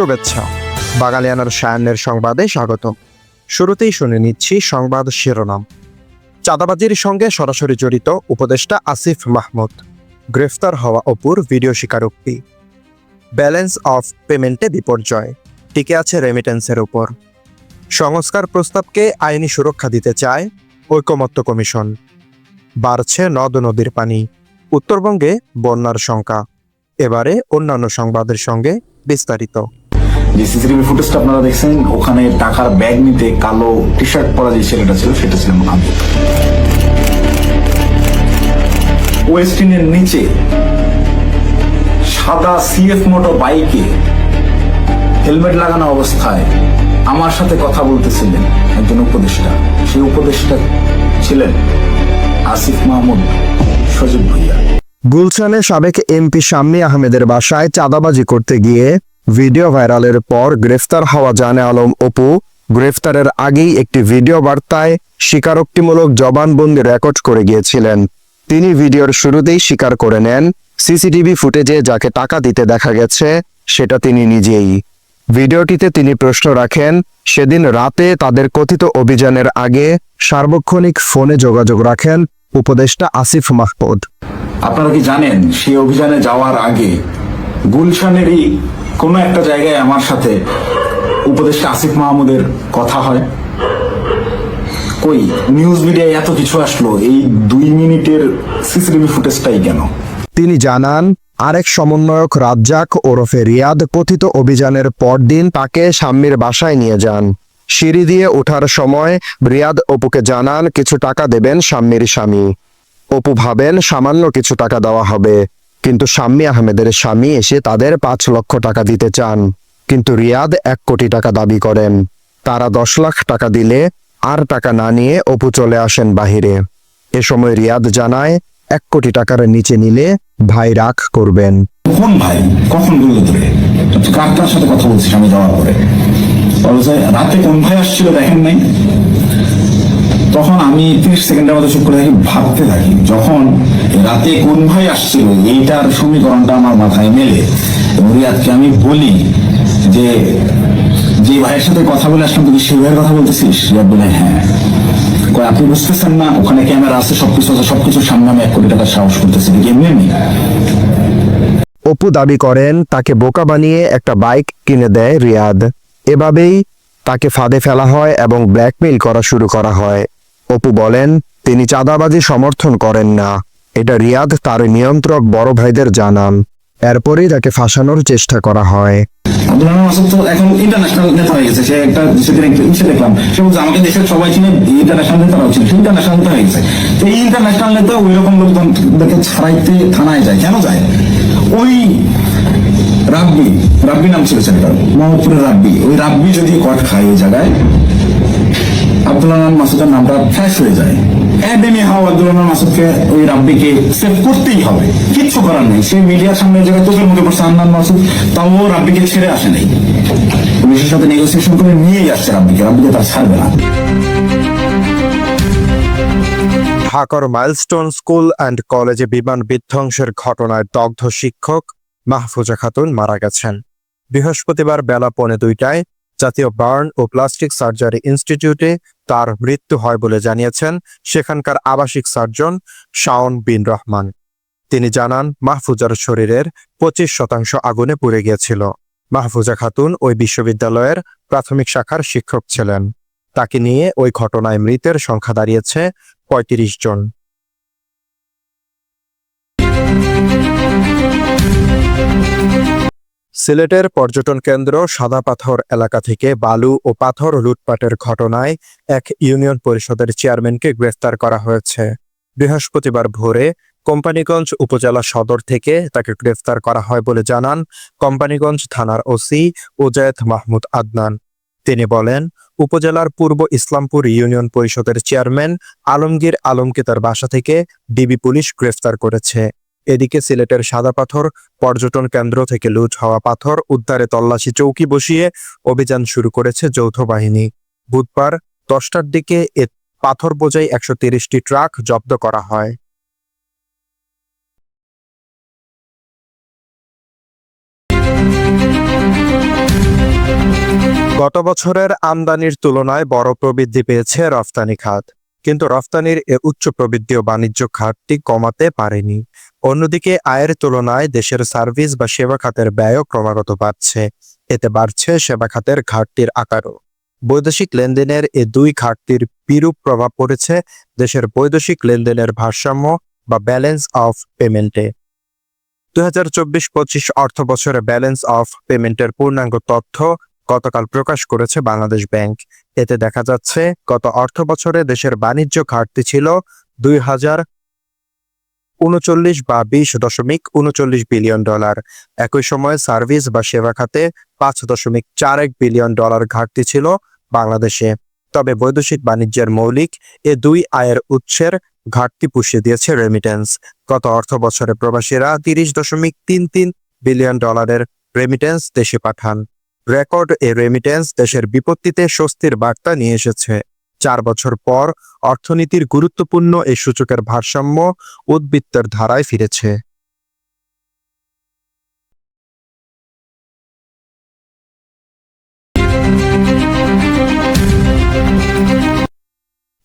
শুভেচ্ছা। বাঙালিয়ানার সায়ান্নের সংবাদে স্বাগতম। শুরুতেই শুনে নিচ্ছি সংবাদ শিরোনাম। চাঁদাবাজির সঙ্গে সরাসরি জড়িত উপদেষ্টা আসিফ মাহমুদ। গ্রেফতার হওয়া অপুর ভিডিও স্বীকারোক্তি। ব্যালেন্স অফ পেমেন্টে বিপর্যয়। টিকে আছে রেমিটেন্সের উপর সংস্কার প্রস্তাবকে আইনি সুরক্ষা দিতে চায় ঐকমত্য কমিশন। বাড়ছে নদ নদীর পানি। উত্তরবঙ্গে বন্যার শঙ্কা। এবারে অন্যান্য সংবাদের সঙ্গে বিস্তারিত। যে সিসিটিভি ফুটেজটা আপনারা দেখছেন, ওখানে টাকার ব্যাগ নিতে কালো টি শার্ট পরা যে ছেলেটা ছিল, সেটা ছিল আমি ওয়েস্টিনের নিচে সাদা সিএফ মোটো বাইকে হেলমেট লাগানো অবস্থায় আমার সাথে কথা বলতেছিলেন একজন উপদেষ্টা। সেই উপদেষ্টা ছিলেন আসিফ মাহমুদ সজীব ভুইয়া। গুলশানে সাবেক এমপি শাম্মী আহমেদের বাসায় চাঁদাবাজি করতে গিয়ে ভিডিও ভাইরালের পর গ্রেফতার হওয়া জানে আলম অপু। গ্রেফতারের আগেই একটি ভিডিও বার্তায় স্বীকারোক্তিমূলক জবানবন্দি রেকর্ড করে গিয়েছিলেন। তিনি ভিডিওর শুরুতেই স্বীকার করে নেন, সিসিটিভি ফুটেজে যাকে টাকা দিতে দেখা গেছে, সেটা তিনি নিজেই। ভিডিওটিতে তিনি প্রশ্ন রাখেন, সেদিন রাতে তাদের কথিত অভিযানের আগে সার্বক্ষণিক ফোনে যোগাযোগ রাখেন উপদেষ্টা আসিফ মাহমুদ। আপনারা কি জানেন, সেই অভিযানে যাওয়ার আগে গুলশানেরই কোনো একটা জায়গায় আমার সাথে উপদেষ্টা আসিফ মাহমুদের কথা হয়। কই নিউজ মিডিয়ায় এত কিছু আসলো, এই দুই মিনিটের সিসিটিভি ফুটেজটাই কেন? তিনি জানান, আরেক সমন্বয়ক রাজ্জাক ওরফে রিয়াদ কথিত অভিযানের পরদিন তাকে শাম্মীর বাসায় নিয়ে যান। সিঁড়ি দিয়ে ওঠার সময় রিয়াদ অপুকে জানান, কিছু টাকা দেবেন শাম্মীর স্বামী। অপু ভাবেন সামান্য কিছু টাকা দেওয়া হবে। কিন্তু শাম্মী আহমেদের স্বামী এসে তাদের পাঁচ লক্ষ টাকা দিতে চান। কিন্তু রিয়াদ এক কোটি টাকা দাবি করেন। তারা দশ লাখ টাকা দিলে আর টাকা না নিয়ে অপু চলে আসেন বাহিরে। এ সময় রিয়াদ জানায়, এক কোটি টাকার নিচে নিলে ভাই রাখ করবেন। কোন ভাই? কখন তোরে কার কার সাথে কথা বলছিস? আমি যাওয়ার পরে। রাতে কোন ভাই আসছিল দেখেন নাই? তখন আমি তিরিশ সেকেন্ডের মতো চুপ করে থাকি, ভাবতে থাকি, যখন রাতে কোন ভাই আসছিল, এইটার সমীকরণটা আমার মাথায় মেলে। রিয়াদকে আমি বলি যে যে ভাইয়ের সাথে কথা বলে আসলাম তুমি সেই ভাইয়ের কথা বলতেছিস? রিয়াদ বলে হ্যাঁ। আপনি বুঝতেছেন না, ওখানে ক্যামেরা আছে, সবকিছু আছে, সবকিছুর সামনে আমি এক কোটি টাকার সাহস করতেছি এমনি এমনি? অপু দাবি করেন, তাকে বোকা বানিয়ে একটা বাইক কিনে দেয় রিয়াদ। এভাবেই তাকে ফাঁদে ফেলা হয় এবং ব্ল্যাকমেইল করা শুরু করা হয়। অপু বলেন, তিনি চাঁদাবাজি সমর্থন করেন না। এটা রিয়াদ তার নিয়ন্ত্রক বড় ভাইদের জানান। এরপরেই তাকে ফাঁসানোর চেষ্টা করা হয়। রাব্বি রাব্বি নাম ছিল মোহাম্মদপুরের রাব্বি। ওই রাব্বি যদি কট খায় ওই জায়গায় আব্দুল রহমান মাসুদের নামটা হয়ে যায়। হাও আব্দুল রহমান মাসুদকে ওই রাব্বিকে সেভ করতেই হবে। কিচ্ছু করার নেই। মিডিয়ার সামনে মুখে পড়ছে আন্নান মাসুদ, তাও রাব্বিকে ছেড়ে আসে নাই। পুলিশের সাথে নেগোসিয়েশন করে নিয়েই আসছে রাব্বিকে। রাব্বিকে তার ছাড়বে না। ঢাকার মাইলস্টোন স্কুল অ্যান্ড কলেজে বিমান বিধ্বংসের ঘটনায় দগ্ধ শিক্ষক মাহফুজা খাতুন মারা গেছেন। বৃহস্পতিবার বেলা পৌনে দুইটায় জাতীয় বার্ন ও প্লাস্টিক সার্জারি ইনস্টিটিউটে তার মৃত্যু হয় বলে জানিয়েছেন সেখানকার আবাসিক সার্জন শাওন বিন রহমান। তিনি জানান, মাহফুজার শরীরের পঁচিশ শতাংশ আগুনে পুড়ে গিয়েছিল। মাহফুজা খাতুন ওই বিশ্ববিদ্যালয়ের প্রাথমিক শাখার শিক্ষক ছিলেন। তাকে নিয়ে ওই ঘটনায় মৃতের সংখ্যা দাঁড়িয়েছে পঁয়ত্রিশ জন। সিলেটের পর্যটন কেন্দ্র সাদা পাথর এলাকা থেকে বালু ও পাথর লুটপাটের ঘটনায় এক ইউনিয়ন পরিষদের চেয়ারম্যানকে গ্রেফতার করা হয়েছে। বৃহস্পতিবার ভোরে কোম্পানিগঞ্জ উপজেলা সদর থেকে তাকে গ্রেফতার করা হয় বলে জানান কোম্পানিগঞ্জ থানার ওসি ওজায়েদ মাহমুদ আদনান। তিনি বলেন, উপজেলার পূর্ব ইসলামপুর ইউনিয়ন পরিষদের চেয়ারম্যান আলমগীর আলমকে তার বাসা থেকে ডিবি পুলিশ গ্রেফতার করেছে। এদিকে সিলেটের সাদা পাথর পর্যটন কেন্দ্র থেকে লুট হওয়া পাথর উদ্ধারে তল্লাশি চৌকি বসিয়ে অভিযান শুরু করেছে যৌথ বাহিনী। বুধবার দশটার দিকে এ পাথর বোঝাই একশো তিরিশটি ট্রাক জব্দ করা হয়। গত বছরের আমদানির তুলনায় বড় প্রবৃদ্ধি পেয়েছে রফতানি খাত। কিন্তু রফতানির এ উচ্চ প্রবৃদ্ধি ও বাণিজ্য খাতটি কমাতে পারেনি। অন্যদিকে আয়ের তুলনায় দেশের সার্ভিস বা সেবা খাতের ব্যয়ও ক্রমাগত বাড়ছে। এতে বাড়ছে সেবা খাতের ঘাটতির আকারও। বৈদেশিক লেনদেনের এ দুই ঘাটতির বিরূপ প্রভাব পড়েছে দেশের বৈদেশিক লেনদেনের ভারসাম্য বা ব্যালেন্স অফ পেমেন্টে। দুই হাজার চব্বিশ পঁচিশ অর্থ বছরে ব্যালেন্স অফ পেমেন্টের পূর্ণাঙ্গ তথ্য গতকাল প্রকাশ করেছে বাংলাদেশ ব্যাংক। এতে দেখা যাচ্ছে, গত অর্থ বছরে দেশের বাণিজ্য ঘাটতি ছিল দুই হাজার উনচল্লিশ বা বিশ দশমিক উনচল্লিশ বিলিয়ন ডলার। একই সময়ে সার্ভিস বা সেবা খাতে পাঁচ দশমিক চার এক বিলিয়ন ডলার ঘাটতি ছিল বাংলাদেশে। তবে বৈদেশিক বাণিজ্যের মৌলিক এ দুই আয়ের উৎসের ঘাটতি পুষিয়ে দিয়েছে রেমিটেন্স গত অর্থ বছরে প্রবাসীরা তিরিশ দশমিক তিন তিন বিলিয়ন ডলারের রেমিটেন্স দেশে পাঠান। রেকর্ড এ রেমিটেন্স দেশের বিপত্তিতে স্বস্তির বার্তা নিয়ে এসেছে। চার বছর পর অর্থনীতির গুরুত্বপূর্ণ এই সূচকের ভারসাম্য উদ্বৃত্তের ধারায় ফিরেছে।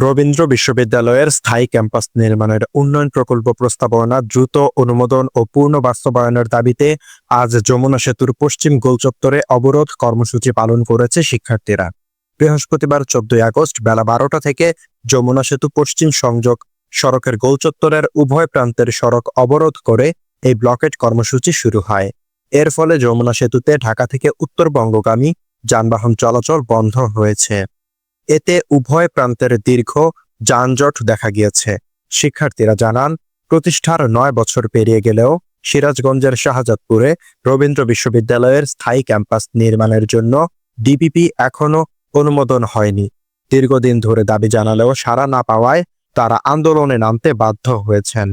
রবীন্দ্র বিশ্ববিদ্যালয়ের স্থায়ী ক্যাম্পাস নির্মাণের উন্নয়ন প্রকল্প প্রস্তাবনা দ্রুত অনুমোদন ও পূর্ণ বাস্তবায়নের দাবিতে আজ যমুনা সেতুর পশ্চিম গোলচত্বরে অবরোধ কর্মসূচি পালন করেছে শিক্ষার্থীরা। বৃহস্পতিবার চোদ্দই আগস্ট বেলা বারোটা থেকে যমুনা সেতু পশ্চিম সংযোগ সড়কের গোলচত্বরের উভয় প্রান্তের সড়ক অবরোধ করে এই ব্লকেট কর্মসূচি শুরু হয়। এর ফলে যমুনা সেতুতে ঢাকা থেকে উত্তরবঙ্গগামী যানবাহন চলাচল বন্ধ হয়েছে। এতে উভয় প্রান্তের দীর্ঘ যানজট দেখা গিয়েছে। শিক্ষার্থীরা জানান, প্রতিষ্ঠার নয় বছর পেরিয়ে গেলেও সিরাজগঞ্জের শাহজাদপুরে রবীন্দ্র বিশ্ববিদ্যালয়ের স্থায়ী ক্যাম্পাস নির্মাণের জন্য ডিপিপি এখনও অনুমোদন হয়নি। দীর্ঘদিন ধরে দাবি জানালেও সাড়া না পাওয়ায় তারা আন্দোলনে নামতে বাধ্য হয়েছেন।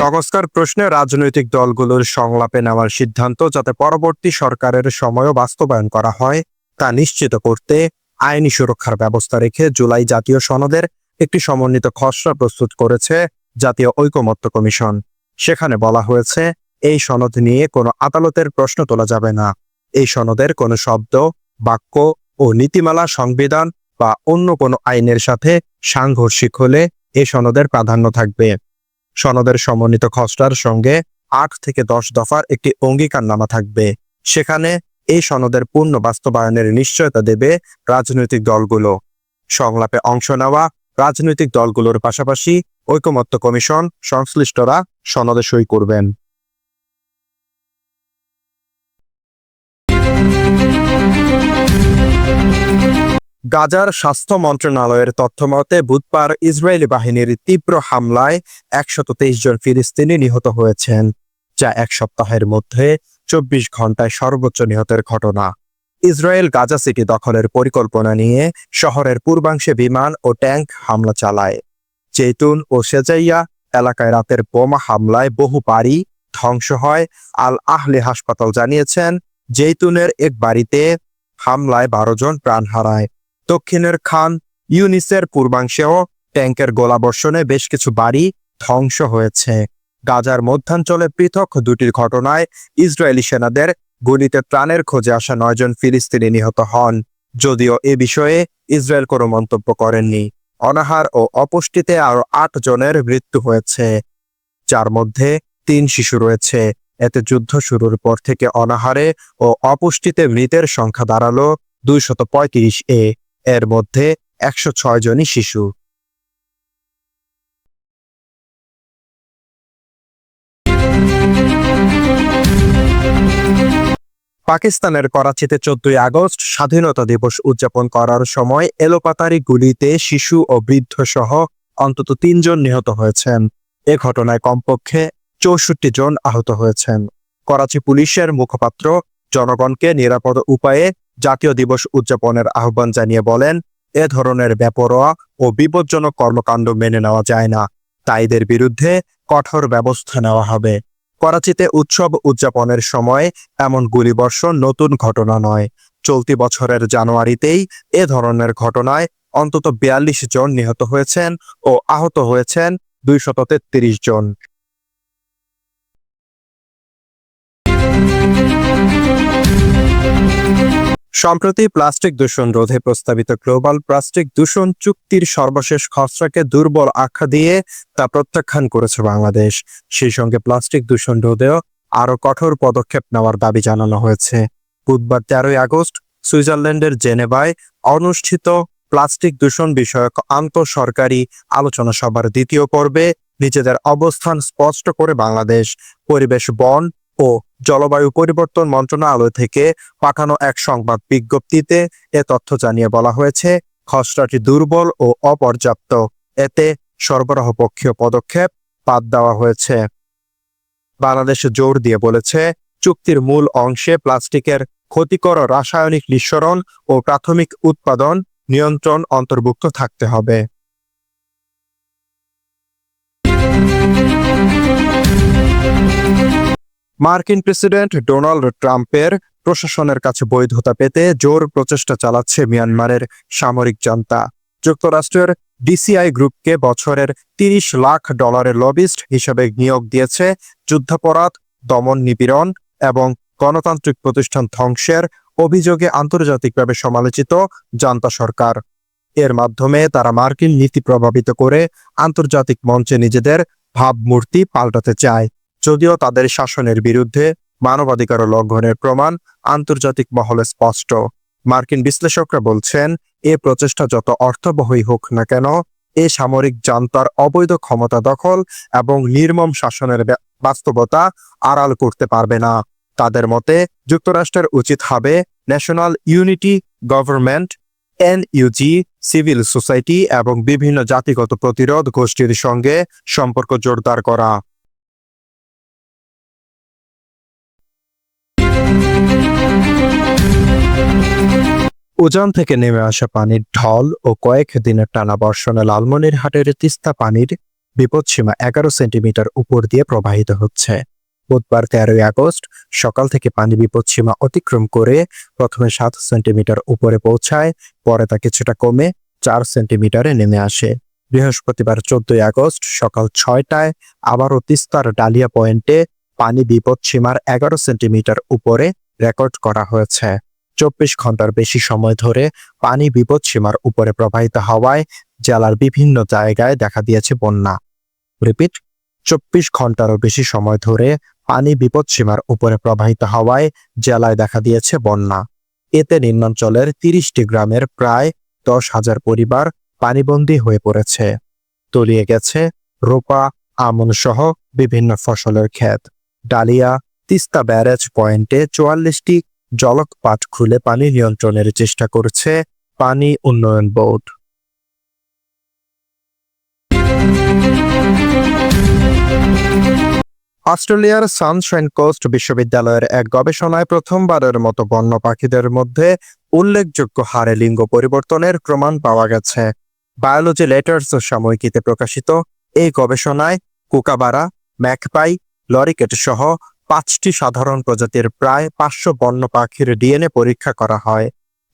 সংস্কার প্রশ্নে রাজনৈতিক দলগুলোর সংলাপে নেওয়ার সিদ্ধান্ত যাতে পরবর্তী সরকারের সময়ও বাস্তবায়ন করা হয়, তা নিশ্চিত করতে আইনি সুরক্ষার ব্যবস্থা রেখে জুলাই জাতীয় সনদের একটি সমন্বিত খসড়া প্রস্তুত করেছে জাতীয় ঐকমত্য কমিশন। সেখানে বলা হয়েছে, এই সনদ নিয়ে কোনো আদালতের প্রশ্ন তোলা যাবে না। এই সনদের কোনো শব্দ, বাক্য ও নীতিমালা, সংবিধান বা অন্য কোনো আইনের সাথে সাংঘর্ষিক হলে এই সনদের প্রাধান্য থাকবে। সনদের সমন্বিত খসড়ার সঙ্গে আট থেকে দশ দফার একটি অঙ্গীকারনামা থাকবে। সেখানে এই সনদের পূর্ণ বাস্তবায়নের নিশ্চয়তা দেবে রাজনৈতিক দলগুলো। সংলাপে অংশ নেওয়া রাজনৈতিক দলগুলোর পাশাপাশি ঐকমত্য কমিশন সংশ্লিষ্টরা সনদে সই করবেন। গাজার স্বাস্থ্য মন্ত্রণালয়ের তথ্যমতে বুধবার ইসরায়েলি বাহিনীর তীব্র হামলায় একশত তেইশ জন ফিলিস্তিনি নিহত হয়েছেন, যা এক সপ্তাহের মধ্যে চব্বিশ ঘন্টায় সর্বোচ্চ নিহতের ঘটনা। ইসরায়েল গাজা সিটি দখলের পরিকল্পনা নিয়ে শহরের পূর্বাংশে বিমান ও ট্যাঙ্ক হামলা চালায়। জেতুন ও সেজাইয়া এলাকায় রাতের বোমা হামলায় বহু বাড়ি ধ্বংস হয় আল আহলে হাসপাতাল জানিয়েছেন, জেতুনের এক বাড়িতে হামলায় বারো জন প্রাণ হারায়। দক্ষিণের খান, ইউনিসের পূর্বাংশেও ট্যাঙ্কের গোলাবর্ষণে বেশ কিছু বাড়ি ধ্বংস হয়েছে। গাজার মধ্যাঞ্চলে পৃথক দুটির ঘটনায় ইসরায়েলি সেনাদের গুলিতে প্রাণের খোঁজে আসা নয়জন ফিলিস্তিনি নিহত হন। যদিও এ বিষয়ে ইসরায়েল কোনো মন্তব্য করেননি। অনাহার ও অপুষ্টিতে আরও আট জনের মৃত্যু হয়েছে। যার মধ্যে তিন শিশু রয়েছে। এতে যুদ্ধ শুরুর পর থেকে অনাহারে ও অপুষ্টিতে মৃতের সংখ্যা দাঁড়াল দুইশত এ। এর মধ্যে একশো ছয় জনই শিশু। পাকিস্তানের করাচিতে চোদ্দই আগস্ট স্বাধীনতা দিবস উদযাপন করার সময় এলোপাতারি গুলিতে শিশু ও বৃদ্ধ সহ অন্তত তিনজন নিহত হয়েছেন। এ ঘটনায় কমপক্ষে চৌষট্টি জন আহত হয়েছেন। করাচি পুলিশের মুখপাত্র জনগণকে নিরাপদ উপায়ে জাতীয় দিবস উদযাপনের আহ্বান জানিয়ে বলেন, এ ধরনের বেপরোয়া ও বিপজ্জনক কর্মকাণ্ড মেনে নেওয়া যায় না। তাইদের বিরুদ্ধে কঠোর ব্যবস্থা নেওয়া হবে। করাচিতে উৎসব উদযাপনের সময় এমন গুলিবর্ষণ নতুন ঘটনা নয়। চলতি বছরের জানুয়ারিতেই এ ধরনের ঘটনায় অন্তত বিয়াল্লিশ জন নিহত হয়েছেন ও আহত হয়েছেন দুইশত জন। সম্প্রতি প্লাস্টিক দূষণ রোধে প্রস্তাবিত গ্লোবাল প্লাস্টিক দূষণ চুক্তির সর্বশেষ খসড়াকে দুর্বল আখ্যা দিয়ে তা প্রত্যাখ্যান করেছে বাংলাদেশ। সেই সঙ্গে প্লাস্টিক দূষণ রোধেও আরও কঠোর পদক্ষেপ নেওয়ার দাবি জানানো হয়েছে। বুধবার তেরোই আগস্ট সুইজারল্যান্ডের জেনেভায় অনুষ্ঠিত প্লাস্টিক দূষণ বিষয়ক আন্তঃসরকারি আলোচনা সভার দ্বিতীয় পর্বে নিজেদের অবস্থান স্পষ্ট করে বাংলাদেশ, পরিবেশ বন ও জলবায়ু পরিবর্তন মন্ত্রণালয় থেকে পাঠানো এক সংবাদ বিজ্ঞপ্তিতে এ তথ্য জানিয়ে বলা হয়েছে, খসড়াটি দুর্বল ও অপর্যাপ্ত। এতে সরবরাহ পক্ষীয় পদক্ষেপ বাদ দেওয়া হয়েছে। বাংলাদেশ জোর দিয়ে বলেছে, চুক্তির মূল অংশে প্লাস্টিকের ক্ষতিকর রাসায়নিক নিঃসরণ ও প্রাথমিক উৎপাদন নিয়ন্ত্রণ অন্তর্ভুক্ত থাকতে হবে। মার্কিন প্রেসিডেন্ট ডোনাল্ড ট্রাম্পের প্রশাসনের কাছে বৈধতা পেতে জোর প্রচেষ্টা চালাচ্ছে মিয়ানমারের সামরিক জান্তা। যুক্তরাষ্ট্রের ডিসিআই গ্রুপকে বছরের তিরিশ লাখ ডলারের লবিস্ট হিসেবে নিয়োগ দিয়েছে যুদ্ধাপরাধ, দমন নিপীড়ন এবং গণতান্ত্রিক প্রতিষ্ঠান ধ্বংসের অভিযোগে আন্তর্জাতিকভাবে সমালোচিত জান্তা সরকার। এর মাধ্যমে তারা মার্কিন নীতি প্রভাবিত করে আন্তর্জাতিক মঞ্চে নিজেদের ভাবমূর্তি পাল্টাতে চায়। যদিও তাদের শাসনের বিরুদ্ধে মানবাধিকার লঙ্ঘনের প্রমাণ আন্তর্জাতিক মহলে স্পষ্ট। মার্কিন বিশ্লেষকরা বলছেন, এ প্রচেষ্টা যত অর্থবহই হোক না কেন, এ সামরিক জান্তার অবৈধ ক্ষমতা দখল এবং নির্মম শাসনের বাস্তবতা আড়াল করতে পারবে না। তাদের মতে, যুক্তরাষ্ট্রের উচিত হবে national unity government, NUG, civil society এবং বিভিন্ন জাতিগত প্রতিরোধ গোষ্ঠীর সঙ্গে সম্পর্ক জোরদার করা। উজান থেকে নেমে আসা পানির ঢল ও কয়েক দিনের টানা বর্ষণে লালমনিরহাটের তিস্তা পানির বিপদসীমা এগারো সেন্টিমিটার উপর দিয়ে প্রবাহিত হচ্ছে। বুধবার তেরোই আগস্ট সকাল থেকে পানি বিপদসীমা অতিক্রম করে প্রথমে সাত সেন্টিমিটার উপরে পৌঁছায়, পরে তা কিছুটা কমে চার সেন্টিমিটারে নেমে আসে। বৃহস্পতিবার চোদ্দই আগস্ট সকাল ছয়টায় আবারও তিস্তার ডালিয়া পয়েন্টে পানি বিপদসীমার এগারো সেন্টিমিটার উপরে রেকর্ড করা হয়েছে। চব্বিশ ঘণ্টার বেশি সময় ধরে পানি বিপদসীমার উপরে প্রবাহিত হওয়ায় জেলার বিভিন্ন জায়গায় দেখা দিয়েছে বন্যা। রিপিট, চব্বিশ ঘন্টারও বেশি সময় ধরে পানি বিপদসীমার উপরে প্রবাহিত হওয়ায় জেলায় দেখা দিয়েছে বন্যা। এতে নিম্নাঞ্চলের তিরিশটি গ্রামের প্রায় দশ হাজার পরিবার পানিবন্দী হয়ে পড়েছে। তলিয়ে গেছে রোপা, আমন সহ বিভিন্ন ফসলের ক্ষেত। ডালিয়া, তিস্তা ব্যারেজ পয়েন্টে চুয়াল্লিশটি জলকপাট খুলে পানি নিয়ন্ত্রণের চেষ্টা করছে পানি উন্নয়ন বোর্ড। অস্ট্রেলিয়ার সানশাইন কোস্ট বিশ্ববিদ্যালয়ের এক গবেষণায় প্রথমবারের মতো বন্য পাখিদের মধ্যে উল্লেখযোগ্য হারে লিঙ্গ পরিবর্তনের প্রমাণ পাওয়া গেছে। বায়োলজি লেটার্স সাময়িকীতে প্রকাশিত এই গবেষণায় কুকাবারা, ম্যাকপাই লরিকেট সহ পাঁচটি সাধারণ প্রজাতির প্রায় পাঁচশো বন্য পাখির ডিএনএ পরীক্ষা করা হয়।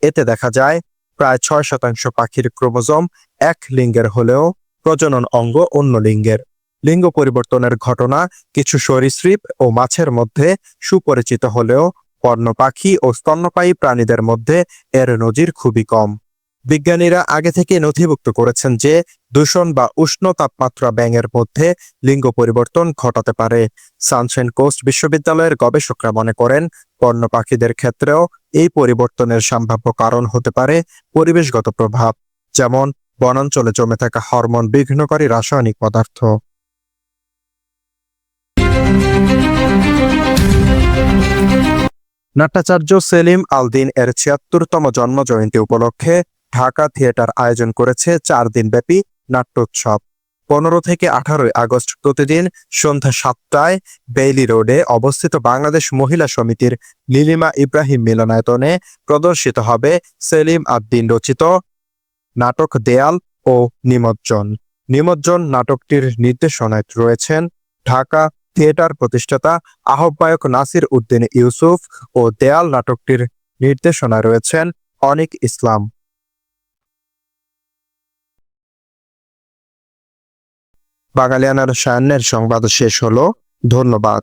এতে দেখা যায়, প্রায় ছয় শতাংশ পাখির ক্রোমোজোম এক লিঙ্গের হলেও প্রজনন অঙ্গ অন্য লিঙ্গের। লিঙ্গ পরিবর্তনের ঘটনা কিছু সরীসৃপ ও মাছের মধ্যে সুপরিচিত হলেও বন্য পাখি ও স্তন্যপায়ী প্রাণীদের মধ্যে এর নজির খুবই কম। বিজ্ঞানীরা আগে থেকে নথিভুক্ত করেছেন যে দূষণ বা উষ্ণ তাপমাত্রা ব্যাঙের মধ্যে লিঙ্গ পরিবর্তন ঘটাতে পারে। সানশাইন কোস্ট বিশ্ববিদ্যালয়ের গবেষকরা মনে করেন, বন্য পাখিদের ক্ষেত্রেও এই পরিবর্তনের সম্ভাব্য কারণ হতে পারে পরিবেশগত প্রভাব, যেমন বনাঞ্চলে জমে থাকা হরমোন বিঘ্নকারী রাসায়নিক পদার্থ। নাট্যাচার্য সেলিম আলদিন এর ছিয়াত্তরতম জন্ম জয়ন্তী উপলক্ষে ঢাকা থিয়েটার আয়োজন করেছে চার দিনব্যাপী নাট্যোৎসব। পনেরো থেকে আঠারোই আগস্ট প্রতিদিন সন্ধ্যা সাতটায় বেইলি রোডে অবস্থিত বাংলাদেশ মহিলা সমিতির নীলিমা ইব্রাহিম মিলনায়তনে প্রদর্শিত হবে সেলিম আদ্দিন রচিত নাটক দেয়াল ও নিমজ্জন। নিমজ্জন নাটকটির নির্দেশনায় রয়েছেন ঢাকা থিয়েটার প্রতিষ্ঠাতা আহ্বায়ক নাসির উদ্দিন ইউসুফ ও দেয়াল নাটকটির নির্দেশনায় রয়েছেন অনিক ইসলাম। বাঙালিয়ানার সায়ান্নের সংবাদ শেষ হলো। ধন্যবাদ।